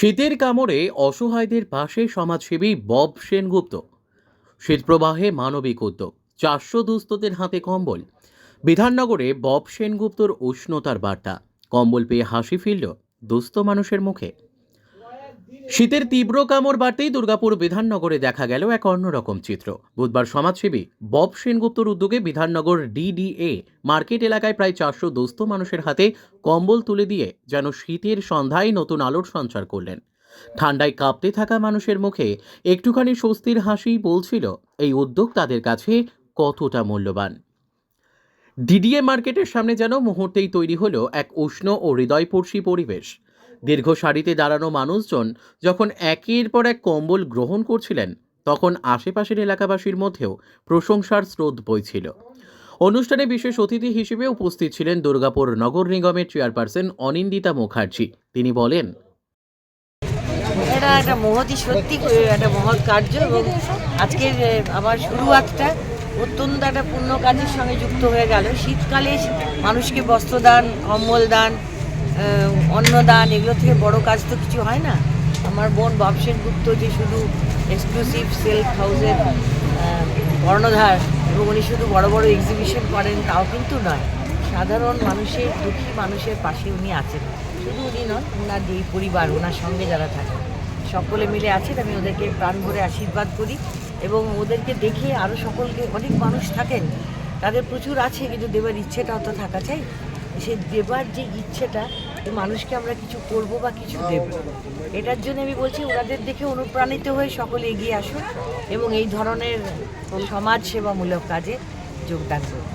শীতের কামড়ে অসহায়দের পাশে সমাজসেবী বব সেনগুপ্ত। শীতপ্রবাহে মানবিক উদ্যোগ, চারশো দুস্থদের হাতে কম্বল। বিধাননগরে বব সেনগুপ্তর উষ্ণতার বার্তা, কম্বল পেয়ে হাসি ফিরল দুস্থ মানুষের মুখে। শীতের তীব্র কামড় বাড়তেই দুর্গাপুর বিধাননগরে দেখা গেল এক অন্যরকম চিত্র। বুধবার সমাজসেবী বব সেনগুপ্তর উদ্যোগে বিধাননগর ডিডিএ মার্কেট এলাকায় প্রায় চারশো দুস্থ মানুষের হাতে কম্বল তুলে দিয়ে যেন শীতের সন্ধ্যায় নতুন আলোর সঞ্চার করলেন। ঠান্ডায় কাঁপতে থাকা মানুষের মুখে একটুখানি স্বস্তির হাসি বলছিল, এই উদ্যোগ তাদের কাছে কতটা মূল্যবান? ডিডিএ মার্কেটের সামনে যেন মুহূর্তেই তৈরি হলো এক উষ্ণ ও হৃদয়পর্শী পরিবেশ। দীর্ঘ সারিতে দাঁড়ানো মানুষজন যখন একের পর এক কম্বল গ্রহণ করছিলেন, তখন আশেপাশের এলাকাবাসীর মধ্যেও প্রশংসার স্রোত বইছিল। অনুষ্ঠানে বিশেষ অতিথি হিসেবে উপস্থিত ছিলেন দুর্গাপুর নগর নিগমের চেয়ারপারসন অনিন্দিতা মুখার্জি। তিনি বলেন, এটা একটা মহতি সত্যি একটা মহৎ কার্য এবং আজকের আমার শুরুয়াতটা অত্যন্ত একটা পূর্ণ কাজের সঙ্গে যুক্ত হয়ে গেল। শীতকালে মানুষকে বস্ত্রদান, কম্বল দান অন্নদান, এগুলো থেকে বড় কাজ তো কিছু হয় না। আমার বোন বাবসেন গুপ্ত যে শুধু এক্সক্লুসিভ সেলফ হাউসের কর্ণধার, এবং উনি শুধু বড় বড় এক্সিবিশন করেন, তাও কিন্তু নয়। সাধারণ মানুষের, দুঃখী মানুষের পাশে উনি আছেন। শুধু উনি নন, ওনার যেই পরিবার, ওনার সঙ্গে যারা থাকে সকলে মিলে আছেন, আমি ওদেরকে প্রাণ ভরে আশীর্বাদ করি, এবং ওদেরকে দেখে আরও সকলকে, অনেক মানুষ থাকেন। তাদের প্রচুর আছে, কিন্তু দেবার ইচ্ছেটাও তো থাকা চাই। সে দেবার যে ইচ্ছেটা মানুষকে আমরা কিছু করব বা কিছু দেব। এটার জন্য আমি বলছি, ওনাদের দেখে অনুপ্রাণিত হয়ে সকলে এগিয়ে আসুন এবং এই ধরনের সমাজ সেবামূলক কাজে যোগদান করুন।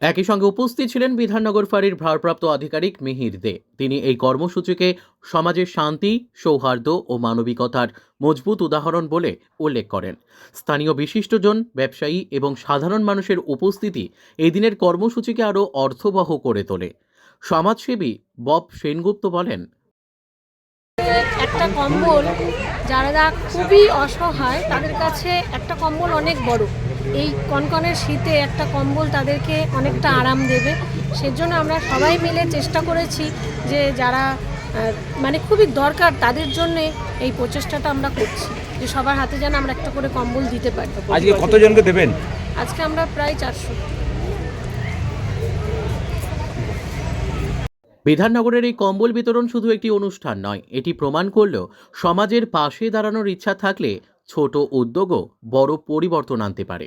একই সঙ্গে উপস্থিত ছিলেন বিধাননগর ফাঁড়ির ভারপ্রাপ্ত আধিকারিক মিহির দে। তিনি এই কর্মসূচিকে সমাজের শান্তি, সৌহার্দ্য ও মানবিকতার মজবুত উদাহরণ বলে উল্লেখ করেন। স্থানীয় বিশিষ্টজন, ব্যবসায়ী এবং সাধারণ মানুষের উপস্থিতি এই দিনের কর্মসূচিকে আরও অর্থবহ করে তোলে। সমাজসেবী বব সেনগুপ্ত বলেন, একটা কম্বল, যারা খুবই অসহায়, তাদের কাছে একটা কম্বল অনেক বড়। এই কনকনের শীতে একটা কম্বল তাদেরকে অনেকটা আরাম দেবে। সেজন্য আমরা সবাই মিলে চেষ্টা করেছি যে যারা মানে খুবই দরকার তাদের জন্যে এই প্রচেষ্টাটা আমরা করছি। যে সবার হাতে যেন আমরা একটা করে কম্বল দিতে পারি। আজকে কতজনকে দেবেন? আজকে আমরা প্রায় চারশো। বিধাননগরের এই কম্বল বিতরণ শুধু একটি অনুষ্ঠান নয় এটি প্রমাণ করল সমাজের পাশে দাঁড়ানোর ইচ্ছা থাকলে ছোট উদ্যোগও বড় পরিবর্তন আনতে পারে।